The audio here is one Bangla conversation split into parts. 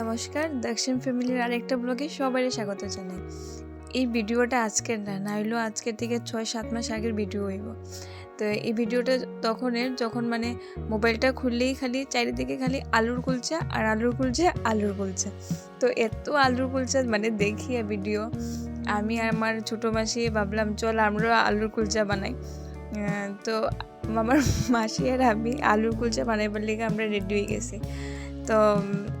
নমস্কার, দক্ষিণ ফ্যামিলির আরেকটা ব্লগে সবারই স্বাগত জানাই। এই ভিডিওটা আজকের না না হইলেও আজকের থেকে ছয় সাত মাস আগের ভিডিও হইব। তো এই ভিডিওটা তখনের যখন মানে মোবাইলটা খুললেই খালি, চারিদিকে খালি আলুর কুলচা আর আলুর কুলচা আলুর কুলচা। তো এত আলুর কুলচা মানে দেখি ভিডিও। আমি আর আমার ছোটো মাসি ভাবলাম, চল আমরাও আলুর কুলচা বানাই। তো আমার মাসি আর আমি আলুর কুলচা বানাইবার লেগে আমরা রেডি হয়ে গেছি। তো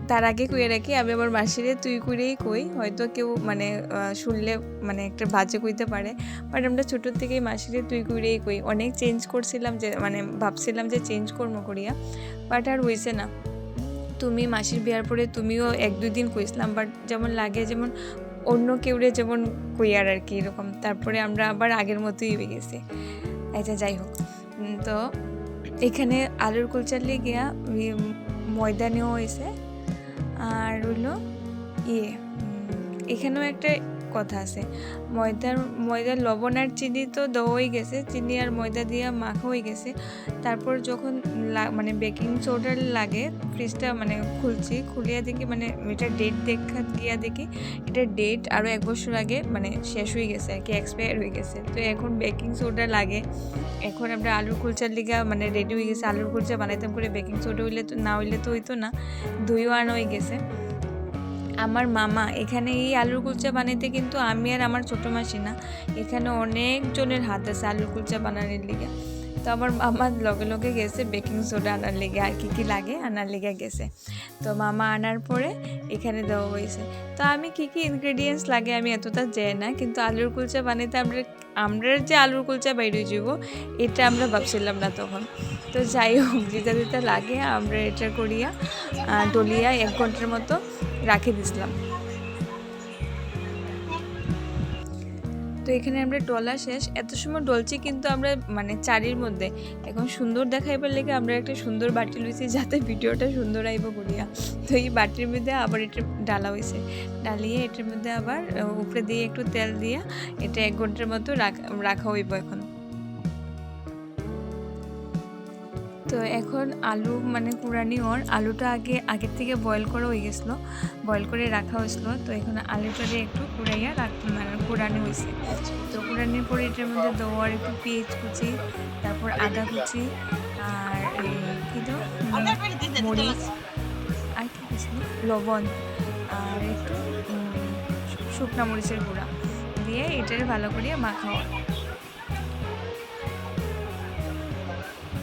তার আগে কইয়ে রাখি আমি আমার মাসিরে তুই করেই কই হয়তো কেউ মানে শুনলে মানে একটা বাজে কইতে পারে বাট আমরা ছোটোর থেকেই মাসিরে তুই করেই কই। অনেক চেঞ্জ করছিলাম যে মানে ভাবছিলাম যে চেঞ্জ করব করিয়া বাট আর হইছে না। তুমি মাসির বিয়ার পরে তুমিও এক দুই দিন কইছিলাম বাট যেমন লাগে যেমন অন্য কেউরে যেমন কইয়ার আর কি এরকম তারপরে আমরা আবার আগের মতোই হয়ে গেছি। আচ্ছা যাই হোক। তো এখানে আলুর কুলচার লেগিয়া উম, ময়দা হয়েছে আর হইল ইয়ে এখানেও একটা কথা আছে। ময়দার ময়দার লবণ আর চিনি তো দেওয়াই গেছে। চিনি আর ময়দা দিয়ে মাখা হয়ে গেছে। তারপর যখন মানে বেকিং সোডার লাগে ফ্রিজটা মানে খুলছি। খুলিয়া দেখি মানে এটা ডেট দেখা গিয়া দেখি, এটা ডেট আরও এক বছর আগে মানে শেষ হয়ে গেছে আর কি এক্সপায়ার হয়ে গেছে। তো এখন বেকিং সোডা লাগে। এখন আমরা আলুর কুলচার লিগা মানে রেডি হয়ে গেছে। আলুর কুলচা বানাইতাম করে বেকিং সোডা হইলে তো, না হইলে তো হইতো না। দইও আনা হয়ে গেছে। আমার মামা, এখানে এই আলুর কুলচা বানাইতে কিন্তু আমি আর আমার ছোটো মাসি না। এখানে অনেকজনের হাত আছে আলুর কুলচা বানানোর লিগে। তো আমার মামা লগে লগে গেছে বেকিং সোডা আনার লেগে আর কী কী লাগে আনার লেগে গেছে। তো মামা আনার পরে এখানে দেওয়া হয়েছে। তো আমি কি কি ইনগ্রেডিয়েন্টস লাগে আমি এতটা যাই না, কিন্তু আলুর কুলচা বানাইতে আমরা আমরা যে আলুর কুলচা বাইরে যাব, এটা আমরা ভাবছিলাম না তখন। তো যাই হোক, যেটা যেটা লাগে আমরা এটা করিয়া ডলিয়া এক ঘণ্টার মতো রাখে দিছিলাম। তো এখানে আমরা ডলা শেষ। এত সময় ডলছি কিন্তু আমরা মানে চারির মধ্যে। এখন সুন্দর দেখাইবার লেগে আমরা একটা সুন্দর বাটি লইছি যাতে ভিডিওটা সুন্দর আইব করিয়া তো এই বাটির মধ্যে আবার এটা ডালা হয়েছে ডালিয়ে এটার মধ্যে আবার উপরে দিয়ে একটু তেল দিয়া এটা এক ঘণ্টার মতো রাখা রাখা হইব এখন। তো এখন আলু মানে কুড়ানি ওর। আলুটা আগে, আগের থেকে বয়েল করা হয়ে গেছিল। বয়েল করে রাখা হয়েছিল। তো এখন আলুটারে একটু কুড়াইয়া রাখ মানে কুড়ানি হয়েছে। তো কুড়ানির পরে এটার মধ্যে দেওয়ার একটু পেঁয়াজ কুচি, তারপর আদা কুচি, আর এই কি তো মরিচ, আর কি দিয়েছিল লবণ, আর একটু শুকনা মরিচের গুঁড়া। দিয়ে এটারে ভালো করে মাখাও।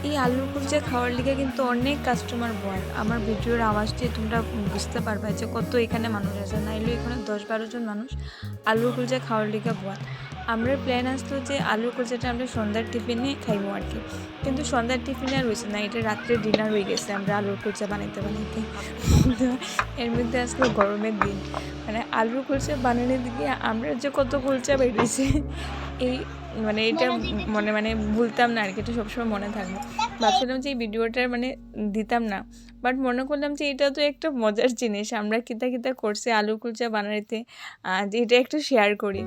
এই আলুর কুলচা খাওয়ার লিগে কিন্তু অনেক কাস্টমার বয়। আমার ভিডিওর আওয়াজ দিয়ে তোমরা বুঝতে পারবে যে কত এখানে মানুষ আছে। নাইলে এখানে দশ বারো জন মানুষ আলুর কুলচা খাওয়ার লিগে বয়। আমরা প্ল্যান আসতো যে আলুর কুলচাটা আমরা সন্ধ্যার টিফিনে খাইবো আর কি। কিন্তু সন্ধ্যার টিফিনে আর হয়েছে না, এটা রাত্রে ডিনার হয়ে গেছে আমরা আলুর কুলচা বানাইতে বানাইতে। এর মধ্যে আসলো গরমের দিন। মানে আলুর কুলচা বানানোর দিকে আমরা যে কত কুলচা বেরিয়েছে, এই মানে এটা মনে মানে ভুলতাম না আর কি, এটা সবসময় মনে থাকবে। ভাবছিলাম যে এই ভিডিওটার মানে দিতাম না বাট মনে করলাম যে এটা তো একটা মজার জিনিস, আমরা কিতা কিতা করছি, আলু কুলচা বানাইতে যে এটা একটু শেয়ার করি।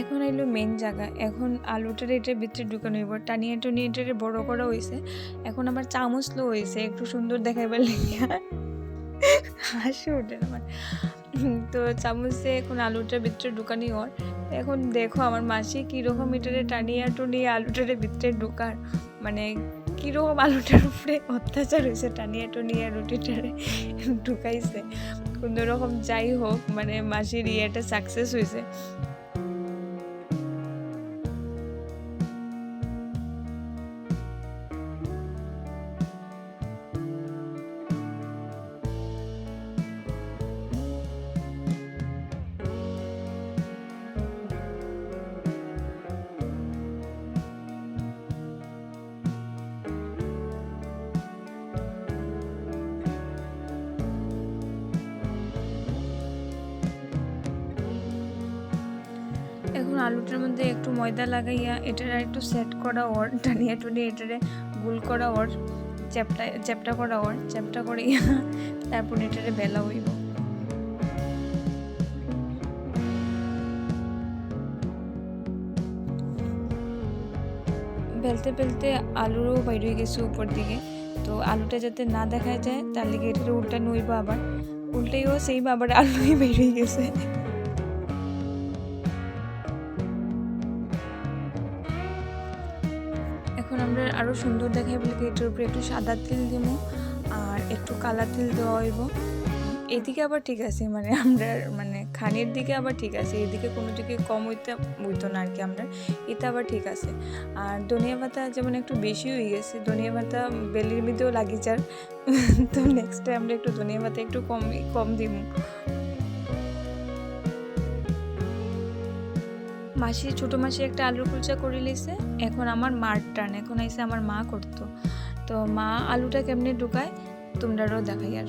এখন এলো মেন জায়গা, এখন আলুটার এটার ভিতরে ঢুকানো হইব, টানিয়ে টনিয়ে এটারে বড় করা হয়েছে এখন আবার চামচ লো হয়েছে একটু সুন্দর দেখাইবার লেগে হাসি ওঠে আমার। তো চামচে এখন আলুটার ভিতরে ঢুকানি ওর এখন দেখো আমার মাসি কীরকম এটারে টানিয়া টুনিয়া আলুটারে ভিতরে ঢুকার। মানে কীরকম আলুটার উপরে অত্যাচার হয়েছে, টানিয়া টুনিয়া রুটিটারে ঢুকাইছে। কোনো রকম যাই হোক মানে মাসির ইয়েটা সাকসেস হয়েছে। এখন আলুটার মধ্যে একটু ময়দা লাগাইয়া এটার একটু সেট করা ওর, টানিয়া টুনিয়ে এটারে গোল করা ওর, চ্যাপটা চ্যাপটা করা ওর, চ্যাপটা করিয়া তারপর এটারে বেলা হইব। বেলতে বেলতে আলুরও বাইরে গেছে উপর দিকে। তো আলুটা যাতে না দেখা যায়, তার লিগে এটা উল্টা নইব আবার। উল্টেও সেই আবার আলুই বেরিয়ে গেছে। আরও সুন্দর দেখাই বলে এটার উপরে একটু সাদা তিল দিব আর একটু কালা তিল দেওয়া হইব। এদিকে আবার ঠিক আছে মানে আমরা মানে খানের দিকে আবার ঠিক আছে, এদিকে কোনো দিকে কম হইতে হইতো না আর কি আমরা, এটা আবার ঠিক আছে। আর ধনিয়া পাতা যেমন একটু বেশি হয়ে গেছে, ধনিয়া পাতা বেলির মধ্যেও লাগি যার তো নেক্সট টাইম আমরা একটু ধনিয়া পাতা একটু কম কম দিব মাসি, ছোট মাসি একটা আলু কুলচা করে লিছে এখন আমার মার টান, এখন আইসে আমার মা করতো। তো মা আলুটা কেমনে ঢুকায় তোমরাও দেখাই আর।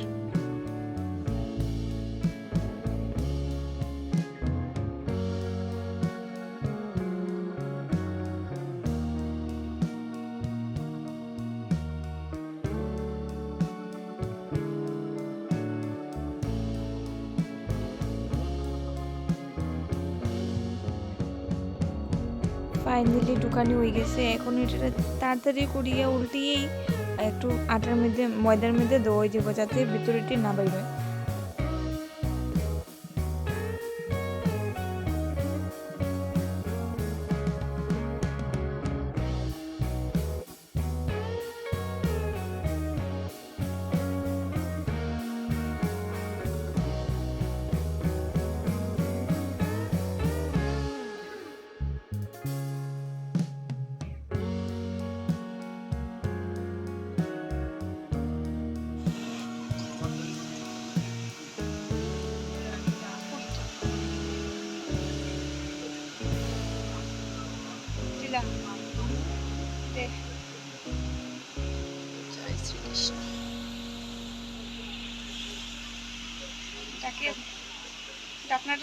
ফাইনালি ঢুকানি হয়ে গেছে। এখন এটা তাড়াতাড়ি করিয়া উল্টিয়েই একটু আটার মধ্যে, ময়দার মধ্যে দই দিব যাতে ভিতরেটি না বাইরে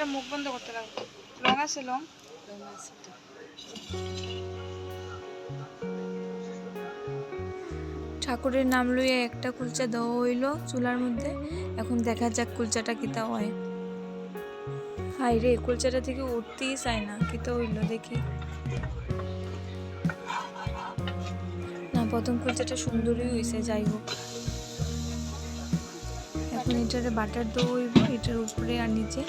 মুখ বন্ধ করতে লাগবে ঠাকুরের নাম লইয়া একটা কুলচা দেওয়া হইল চুলার মধ্যে। এখন দেখা যাক কুলচাটা কিতা হয়। হাই রে কুলচাটা থেকে উঠতেই চায় না কিতা হইল দেখি। প্রথম কুলচাটা সুন্দরই হয়েছে যাই হোক। এখন এটারে বাটার দেওয়া হইব, এটার উপরে আর নিচে।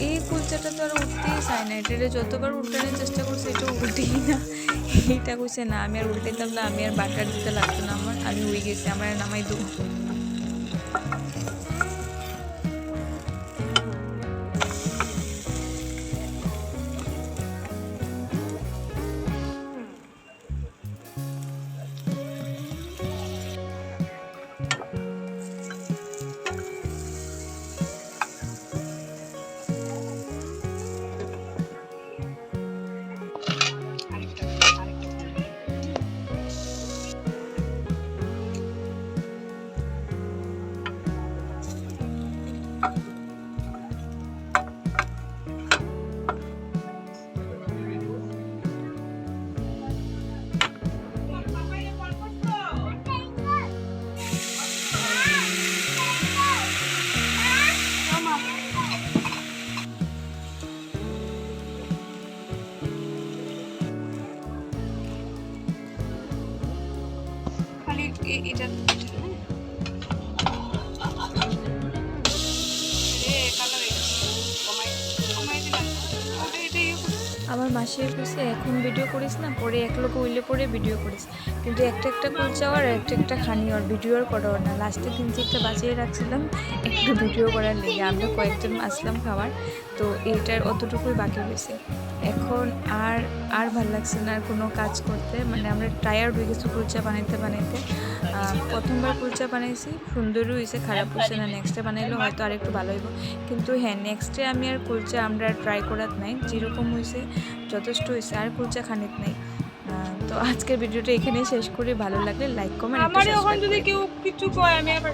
এই কুলচাটা তো আর উঠতেই চায় না। এটা যতবার উল্টানোর চেষ্টা করছে, এটা উল্টেই না। এইটা কইছে, না, আমি আর উল্টাইতাম না, আমি আর বাটার দিতে লাগতো না আমার, আমি হয়ে গেছি, আমার নামাই দেবো। খালি আমার মাসির কাছে এখন ভিডিও করিস না, পরে এক লোক উইলে পরে ভিডিও করিস। কিন্তু একটা একটা কুলচা আর একটা একটা খানি আর ভিডিওর করা না। লাস্টে তিন চারটা বাঁচিয়ে রাখছিলাম, একটু ভিডিও করার লেগে। আমরা কয়েকজন আসলাম খাবার তো এইটার অতটুকুই বাকি হয়েছে এখন আর আর ভালো লাগছে না আর কোনো কাজ করতে। মানে আমরা টায়ার্ড হয়ে গেছি কুলচা বানাইতে বানাইতে। প্রথমবার কুলচা বানাইছি, সুন্দরই হয়েছে খারাপ হয়েছে না। নেক্সটে বানাইলেও হয়তো আর একটু ভালো হইব। কিন্তু হ্যাঁ নেক্সটে আমি আর কুলচা আমরা ট্রাই করার নাই। যেরকম হয়েছে যথেষ্ট হয়েছে আর কুলচা খানিক নেই। আহ, তো আজকের ভিডিওটা এখানেই শেষ করি। ভালো লাগলে লাইক কমেন্ট আমার এখন যদি কেউ কিছু কয় আমি আবার